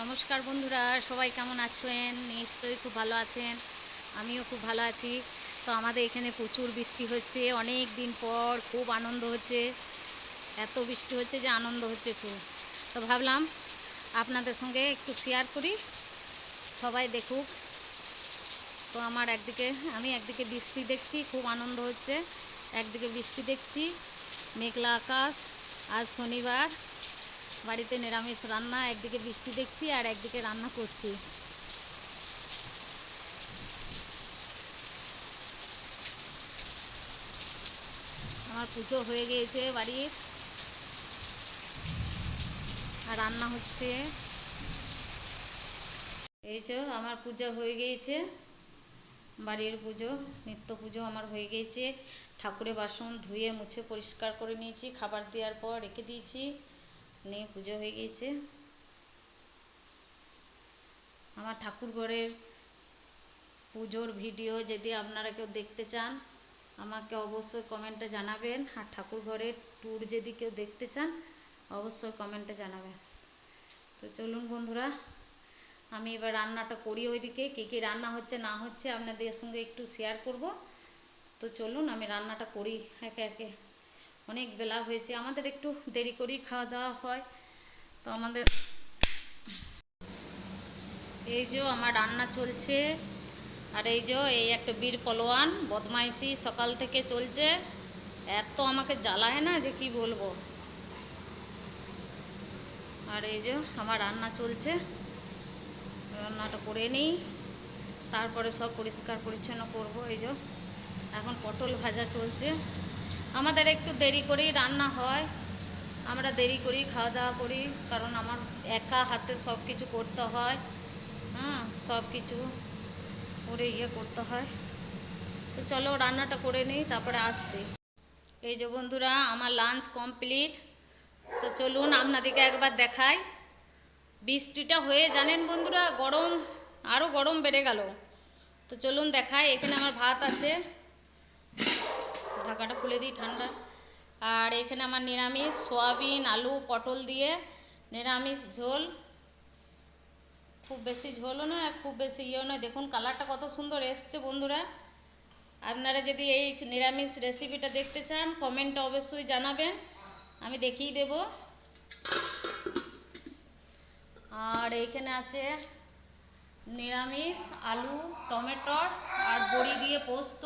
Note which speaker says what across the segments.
Speaker 1: নমস্কার বন্ধুরা, সবাই কেমন আছেন? নিশ্চয়ই খুব ভালো আছেন। আমিও খুব ভালো আছি। তো আমাদের এখানে প্রচুর বৃষ্টি হচ্ছে, অনেক দিন পর খুব আনন্দ হচ্ছে। এত বৃষ্টি হচ্ছে যে আনন্দ হচ্ছে খুব। তো ভাবলাম আপনাদের সঙ্গে একটু শেয়ার করি। সবাই দেখুক। তো আমার একদিকে, আমি একদিকে বৃষ্টি দেখছি, খুব আনন্দ হচ্ছে। একদিকে বৃষ্টি দেখছি, মেঘলা আকাশ আজ শনিবার বাড়িতে নিরামিষ রান্না, একদিকে বৃষ্টি দেখছি আর একদিকে রান্না করছি। আমার পুজো হয়ে গিয়েছে বাড়ির। আর রান্না হচ্ছে। এই যে আমার পূজা হয়ে গিয়েছে। বাড়ির পুজো, নিত্য পুজো আমার হয়ে গিয়েছে। ঠাকুরের বাসন ধুয়ে মুছে পরিষ্কার করে নিয়েছি, খাবার দেওয়ার পর রেখে দিয়েছি। নিয়ে পুজো হয়ে গিয়েছে। আমার ঠাকুর ঘরের পুজোর ভিডিও যদি আপনারা কেউ দেখতে চান, আমাকে অবশ্যই কমেন্টে জানাবেন। আর ঠাকুর ঘরের ট্যুর যদি কেউ দেখতে চান, অবশ্যই কমেন্টে জানাবেন। তো চলুন বন্ধুরা, আমি এবার রান্নাটা করি ওইদিকে, কী কী রান্না হচ্ছে, না হচ্ছে আপনাদের সঙ্গে একটু শেয়ার করব। তো চলুন, আমি রান্নাটা করি একে একে। অনেক বেলা হয়েছে, আমাদের একটু দেরি করেই খাওয়া দাওয়া হয়। তো আমাদের এই যে আমার রান্না চলছে, আর এই যে এই একটা বীর পলোয়ান বদমাইশি সকাল থেকে চলছে, এত আমাকে জ্বালায় না যে কি বলব। আর এই যে আমার রান্না চলছে, রান্নাটা করে নিই, তারপরে সব পরিষ্কার পরিচ্ছন্ন করব, এই যে এখন পটল ভাজা চলছে। আমাদের একটু দেরি করেই রান্না হয়। আমরা দেরি করেই খাওয়া দাওয়া করি, কারণ আমার একা হাতে সব কিছু করতে হয়। হ্যাঁ সব কিছু করে ইয়ে করতে হয়। তো চলো রান্নাটা করে নিই, তারপরে আসছি। এই যে বন্ধুরা, আমার লাঞ্চ কমপ্লিট তো চলুন আপনাদেরকে একবার দেখাই। বৃষ্টিটা হয়ে, জানেন বন্ধুরা, গরম আরও গরম বেড়ে গেল। তো চলুন দেখাই, এখানে আমার ভাত আছে। ঢাকাটা খুলে দিই ঠান্ডা। আর এখানে আমার নিরামিষ, সয়াবিন, আলু, পটল দিয়ে নিরামিষ ঝোল। খুব বেশি ঝোলও নয় আর খুব বেশি ইয়েও নয়। দেখুন, কালারটা কত সুন্দর এসছে বন্ধুরা। আপনারা যদি এই নিরামিষ রেসিপিটা দেখতে চান কমেন্টটা অবশ্যই জানাবেন। আমি দেখিয়ে দেব। আর এইখানে আছে নিরামিষ, আলু, টমেটোর আর বড়ি দিয়ে পোস্ত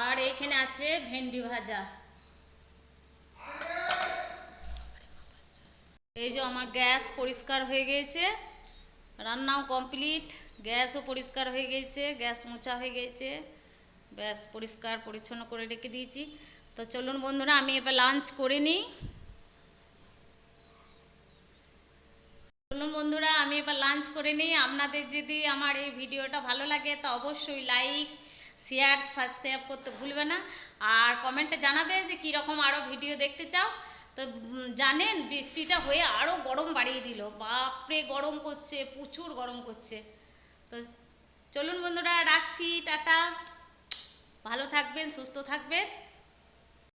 Speaker 1: আর এখানে আছে ভেন্ডি ভাজা। এই যে আমার গ্যাস পরিষ্কার হয়ে গিয়েছে রান্নাও কমপ্লিট, গ্যাসও পরিষ্কার হয়ে গিয়েছে গ্যাস মোছা হয়ে গিয়েছে ব্যাস পরিষ্কার পরিচ্ছন্ন করে রেখে দিয়েছি। তো চলুন বন্ধুরা, আমি এবার লাঞ্চ করে নিই। চলুন বন্ধুরা, আমি এবার লাঞ্চ করে নিই। আপনাদের যদি আমার এই ভিডিওটা ভালো লাগে, তো অবশ্যই লাইক শেয়ার সাবস্ক্রাইব করতে ভুলবে না। আর কমেন্টে জানাবে যে কীরকম আরও ভিডিও দেখতে চাও। তো জানেন, বৃষ্টিটা হয়ে আরও গরম বাড়িয়ে দিল। বাপরে, গরম করছে, প্রচুর গরম করছে। তো, চলুন বন্ধুরা, রাখছি, টাটা। ভালো থাকবেন, সুস্থ থাকবেন।